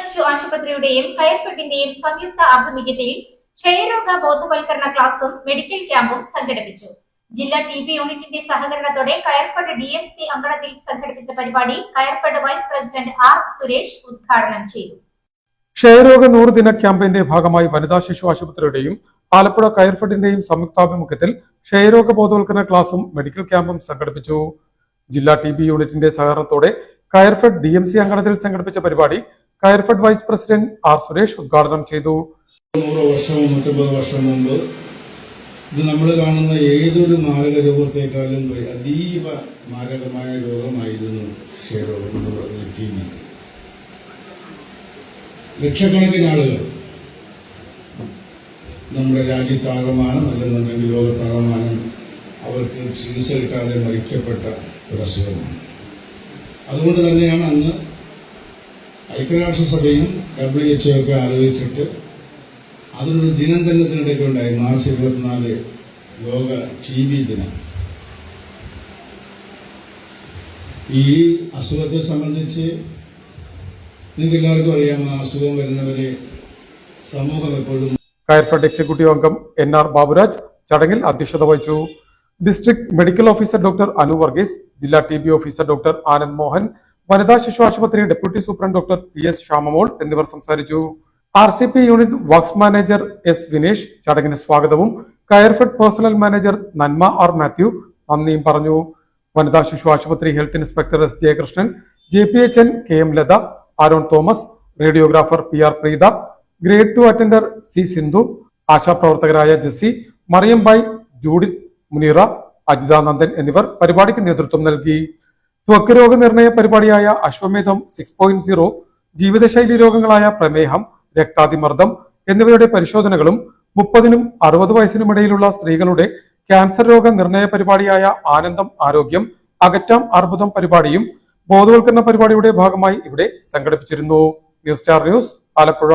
ശിശു ആശുപത്രിയുടെയും കയർഫെഡിന്റെയും സംയുക്ത ആഭിമുഖ്യത്തിൽ ക്ഷയരോഗ ബോധവൽക്കരണ ക്ലാസും മെഡിക്കൽ ക്യാമ്പും സംഘടിപ്പിച്ചു. ജില്ലാ ടി ബി യൂണിറ്റിന്റെ സഹകരണത്തോടെ കയർഫെഡ് ഡി എം സി അങ്കണത്തിൽ സംഘടിപ്പിച്ച പരിപാടി Coirfed vice president R Suresh ഉദ്ഘാടനം ചെയ്തു. ക്ഷയരോഗ നൂറ് ദിന ക്യാമ്പയിന്റെ ഭാഗമായി വനിതാ ശിശു ആശുപത്രിയുടെയും ആലപ്പുഴ കയർഫെഡിന്റെയും സംയുക്താഭിമുഖ്യത്തിൽ ക്ഷയരോഗ ബോധവൽക്കരണ ക്ലാസും മെഡിക്കൽ ക്യാമ്പും സംഘടിപ്പിച്ചു. ജില്ലാ ടി ബി യൂണിറ്റിന്റെ സഹകരണത്തോടെ കയർഫെഡ് ഡി എം സി അങ്കണത്തിൽ സംഘടിപ്പിച്ച പരിപാടി Coirfed vice president R Suresh ഉദ്ഘാടനം ചെയ്തു. നൂറ് വർഷം നൂറ്റമ്പത് വർഷം മുമ്പ് ഇത് നമ്മൾ കാണുന്ന ഏതൊരു മാരക രോഗത്തെക്കാളും അതീവ മാരകമായ രോഗമായിരുന്നു ക്ഷയരോഗം എന്ന് പറയുന്നത് ടി ലക്ഷക്കണക്കിന് ആളുകൾ നമ്മുടെ രാജ്യത്താകമാനം അല്ലെന്നുണ്ടെങ്കിൽ ലോകത്താകമാനം അവർക്ക് ചികിത്സ കിട്ടാതെ മരിക്കപ്പെട്ട ഒരു അസുഖമാണ്. അതുകൊണ്ട് തന്നെയാണ് അന്ന് ഐക്യരാഷ്ട്രസഭയും ഡബ്ല്യു എച്ച് ഒക്കെ ആലോചിച്ചിട്ട് അതിനൊരു ദിനം തന്നെ തിരഞ്ഞെടുക്കുകയുണ്ടായി മാർച്ച് ഇരുപത്തിനാല് ലോക ടി ബി ദിനം. ഈ അസുഖത്തെ സംബന്ധിച്ച് നിങ്ങൾക്ക് എല്ലാവർക്കും അറിയാം ആ അസുഖം വരുന്നവരെ സമൂഹം എപ്പോഴും കയർഫെഡ് എക്സിക്യൂട്ടീവ് അംഗം എൻ ആർ ബാബുരാജ് ചടങ്ങിൽ അധ്യക്ഷത വഹിച്ചു. District medical officer doctor Anu Varghese ജില്ലാ T B officer doctor Anand Mohan വനിതാ ശിശു ആശുപത്രി deputy superintendent doctor P S Shyamamol എന്നിവർ സംസാരിച്ചു. R C P unit works manager S Vinesh ചടങ്ങിന് സ്വാഗതവും. Coirfed personnel manager Nanma R Mathew നന്ദിയും പറഞ്ഞു. വനിതാ ശിശു ആശുപത്രി health inspector S Jayakrishnan J P H N K M Latha Aaron Thomas radiographer P R Preetha grade two attender C Sindhu ആശാപ്രവർത്തകരായ Jessy Mariyam Bai Judith Muneera Ajithanandan എന്നിവർ പരിപാടിക്ക് നേതൃത്വം നൽകി. ത്വക്ക് രോഗനിർണയ പരിപാടിയായ അശ്വമേധം സിക്സ് പോയിന്റ് സീറോ ജീവിതശൈലി രോഗങ്ങളായ പ്രമേഹം രക്താതിമർദ്ദം എന്നിവയുടെ പരിശോധനകളും മുപ്പതിനും അറുപത് വയസ്സിനുമിടയിലുള്ള സ്ത്രീകളുടെ ക്യാൻസർ രോഗ നിർണയ പരിപാടിയായ ആനന്ദം ആരോഗ്യം അകറ്റാം അർബുദം പരിപാടിയും ബോധവൽക്കരണ പരിപാടിയുടെ ഭാഗമായി ഇവിടെ സംഘടിപ്പിച്ചിരുന്നു. News star news Alappuzha.